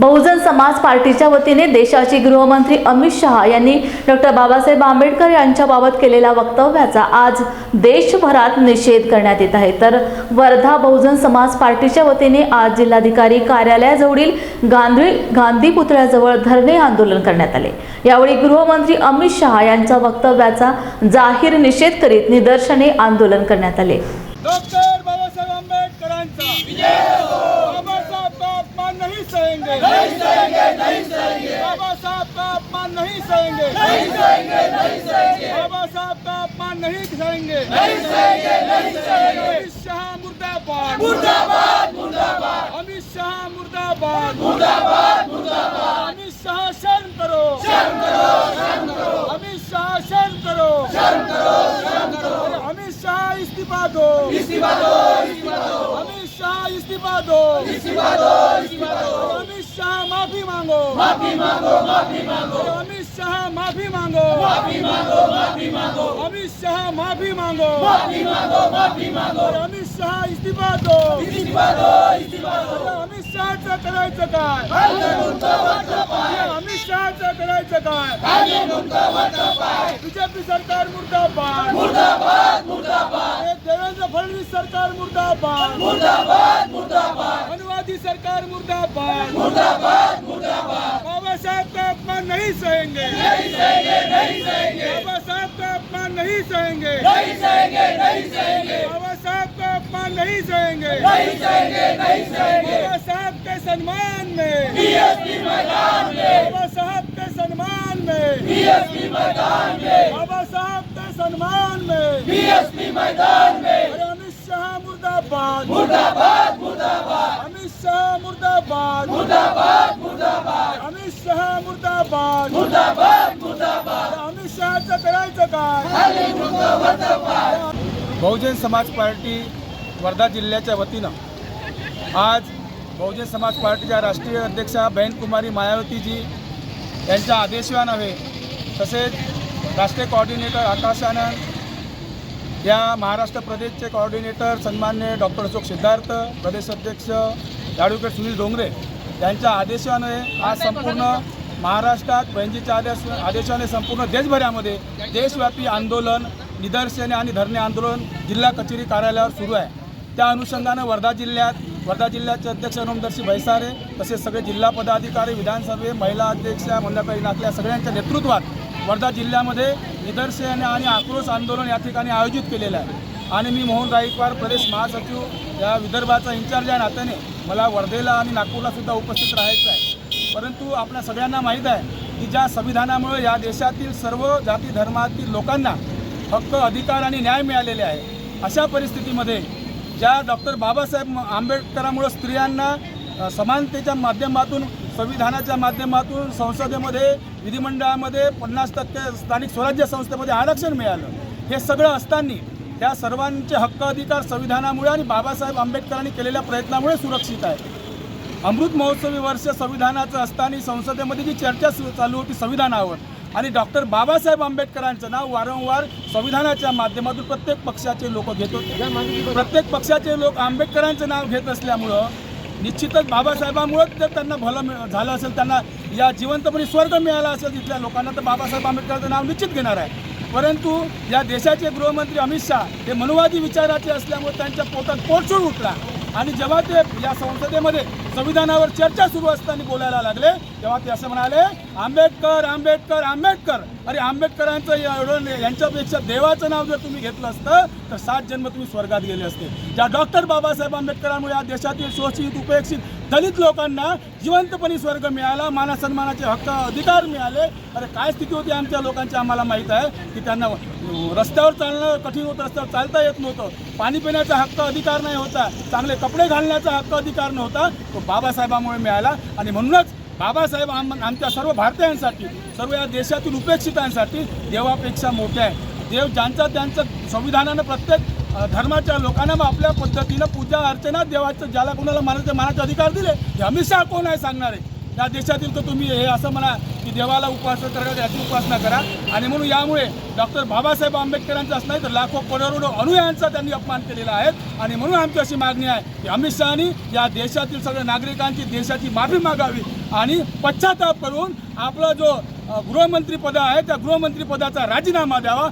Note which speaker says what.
Speaker 1: बहुजन समाज पार्टीच्या वतीने देशाचे गृहमंत्री अमित शहा यांनी डॉक्टर बाबासाहेब आंबेडकर यांच्याबाबत केलेल्या वक्तव्याचा आज देशभरात निषेध करण्यात येत आहे. तर वर्धा बहुजन समाज पार्टीच्या वतीने आज जिल्हाधिकारी कार्यालयाजवळील गांधी गांधी पुतळ्याजवळ धरणे आंदोलन करण्यात आले. यावेळी गृहमंत्री अमित शहा यांच्या वक्तव्याचा जाहीर निषेध करीत निदर्शने आंदोलन करण्यात आले.
Speaker 2: डॉक्टर बाबासाहेब आंबेडकरांचा बाबासाहेब का अपमान नहीं सहेंगे नहीं सहेंगे नहीं सहेंगे बाबा साहब का अपमान नहीं सहेंगे नहीं सहेंगे नहीं सहेंगे बाबा साहब का अपमान नहीं सहेंगे नहीं सहेंगे नहीं सहेंगे अमित शाह मुर्दाबाद मुर्दाबाद मुर्दाबाद अमित शाह मुर्दाबाद मुर्दाबाद मुर्दाबाद अमित शाह शर्म करो शर्म करो शर्म करो अमित शाह शर्म करो शर्म करो शर्म करो अमित शाह इस्तीफा दो इस्तीफा दो इस्तीफा दो अमित शाह इस्तीफा दो इस्तीफा दो अमित शाह माफी मांगो माफी मांगो माफी मांगो. अमित शाह माफी मांगो. माफी मांगो माफी मांगो. अमित शाह माफी मांगो. माफी मांगो माफी मांगो. अमित शाह इस्तीफा दो इस्तीफा दो इस्तीफा दो. अमित शहाचं करायचं काय? अमित शहाचं करायचं काय? बीजेपी सरकार मुर्दाबाद. मुर्दाबाद मुर्दाबाद. देवेंद्र फडणवीस सरकार मुर्दाबाद. मुर्दाबाद मुर्दाबाद. अनुवादी सरकार मुर्दाबाद. मुर्दाबाद मुर्दाबाद. साहब का अपमान नहीं सहेंगे नहीं सहेंगे नहीं सहेंगे बाबा साहब का अपमान नहीं सहेंगे नहीं सहेंगे नहीं सहेंगे बाबा साहब का अपमान नहीं सहेंगे नहीं सहेंगे नहीं सहेंगे बाबा साहब के सम्मान में। बीएसपी मैदान में। बाबा साहब के सम्मान में। बीएसपी मैदान में। बाबा साहब के सम्मान में। बीएसपी मैदान में। अमित शाह मुर्दाबाद। मुर्दाबाद मुर्दाबाद अमित शाह मुर्दाबाद मुर्दाबाद मुर्दाबाद अमित शहाचं करायचं काय बहुजन समाज पार्टी वर्धा जिल्ह्याच्या वतीनं आज बहुजन समाज पार्टीच्या राष्ट्रीय अध्यक्षा बहनकुमारी मायावतीजी यांच्या आदेशानवे तसेच राष्ट्रीय कॉर्डिनेटर आकाश आनंद या महाराष्ट्र प्रदेशचे कॉर्डिनेटर सन्मान्य डॉक्टर अशोक सिद्धार्थ प्रदेश अध्यक्ष ॲडव्होकेट सुनील डोंगरे यांच्या आदेशाने आज संपूर्ण महाराष्ट्रात बहिणजीच्या आदेश आदेशाने संपूर्ण देशभरामध्ये देशव्यापी आंदोलन निदर्शने आणि धरणे आंदोलन जिल्हा कचेरी कार्यालयावर सुरू आहे. त्या अनुषंगानं वर्धा जिल्ह्यात वर्धा जिल्ह्याचे अध्यक्ष रोमदर्शी भैसारे तसेच सगळे जिल्हा पदाधिकारी विधानसभे महिला अध्यक्षा मंडळाई नाकल्या सगळ्यांच्या नेतृत्वात वर्धा जिल्ह्यामध्ये निदर्शन आणि आक्रोश आंदोलन या ठिकाणी आयोजित केलेलं आहे. आणि मी मोहन राईकवार प्रदेश महासचिव या विदर्भाचा इन्चार्ज या नात्याने मला वर्धेला आणि नागपूरला सुद्धा उपस्थित राहायचं आहे. परंतु आपल्या सगळ्यांना माहीत आहे की ज्या संविधानामुळे या देशातील सर्व जाती धर्मातील लोकांना हक्क अधिकार आणि न्याय मिळालेले आहे. अशा परिस्थितीमध्ये ज्या डॉक्टर बाबासाहेब आंबेडकरामुळं स्त्रियांना समानतेच्या माध्यमातून संविधानाच्या माध्यमातून संसदेमध्ये विधिमंडळामध्ये पन्नास टक्के स्थानिक स्वराज्य संस्थेमध्ये आरक्षण मिळालं. हे सगळं असताना त्या सर्वांचे हक्क अधिकार संविधानामुळे आणि बाबासाहेब आंबेडकरांनी केलेल्या प्रयत्नामुळे सुरक्षित आहे. अमृत महोत्सवी वर्ष संविधानाचं असताना संसदेमध्ये जी चर्चा सु- चालू होती संविधानावर आणि डॉक्टर बाबासाहेब आंबेडकरांचं नाव वारंवार संविधानाच्या माध्यमातून प्रत्येक पक्षाचे लोक घेत होते. प्रत्येक पक्षाचे लोक आंबेडकरांचं नाव घेत असल्यामुळं निश्चितच बाबासाहेबांमुळेच जर त्यांना भलं मिळ- झालं असेल त्यांना या जिवंतपणे स्वर्ग मिळाला असेल तिथल्या लोकांना तर बाबासाहेब आंबेडकरांचं नाव निश्चित घेणार आहे. परंतु या देशाचे गृहमंत्री अमित शहा हे मनुवादी विचाराचे असल्यामुळे त्यांच्या पोटात पोटसूळ उठला. आणि जेव्हा ते या संसदेमध्ये संविधानावर चर्चा सुरू असताना बोलायला लागले तेव्हा ते असं म्हणाले आंबेडकर आंबेडकर आंबेडकर. अरे आंबेडकरांचं एवढं यांच्यापेक्षा देवाचं नाव जर तुम्ही घेतलं असतं तर सात जन्म तुम्ही स्वर्गात गेले असते. ज्या डॉक्टर बाबासाहेब आंबेडकरांमुळे या देशातील शोषित उपेक्षित दलित लोकांना जिवंतपणे स्वर्ग मिळाला मानसन्मानाचे हक्क अधिकार मिळाले अरे काय स्थिती होती आमच्या लोकांची आम्हाला माहीत आहे की त्यांना रस्त्यावर चालणं कठीण होतं रस्त्यावर चालता येत नव्हतं. पाणी पिण्याचा हक्क अधिकार नाही होता चांगले कपडे घालण्याचा हक्क अधिकार नव्हता तो बाबासाहेबांमुळे मिळाला. आणि म्हणूनच बाबासाहेब आम आमच्या सर्व भारतीयांसाठी सर्व या देशातील उपेक्षितांसाठी देवापेक्षा मोठे आहे देव ज्यांचा त्यांचं संविधानानं प्रत्येक धर्माच्या लोकांना मग आपल्या पद्धतीनं पूजा अर्चना देवाचं ज्याला कोणाला मानाचे मानाचे अधिकार दिले हे अमित शहा कोण आहे सांगणारे? या देशातील तर तुम्ही हे असं म्हणा की देवाला उपासना करा याची उपासना करा. आणि म्हणून यामुळे डॉक्टर बाबासाहेब आंबेडकरांचाच नाही तर लाखो करोडो अनुयायांचा त्यांनी अपमान केलेला आहे. आणि म्हणून आमची अशी मागणी आहे की अमित शहानी या देशातील सगळ्या नागरिकांची देशाची माफी मागावी. आणि पश्चाताप करून आपला जो अ, गृहमंत्री पद आहे त्या गृहमंत्री पदाचा राजीनामा द्यावा.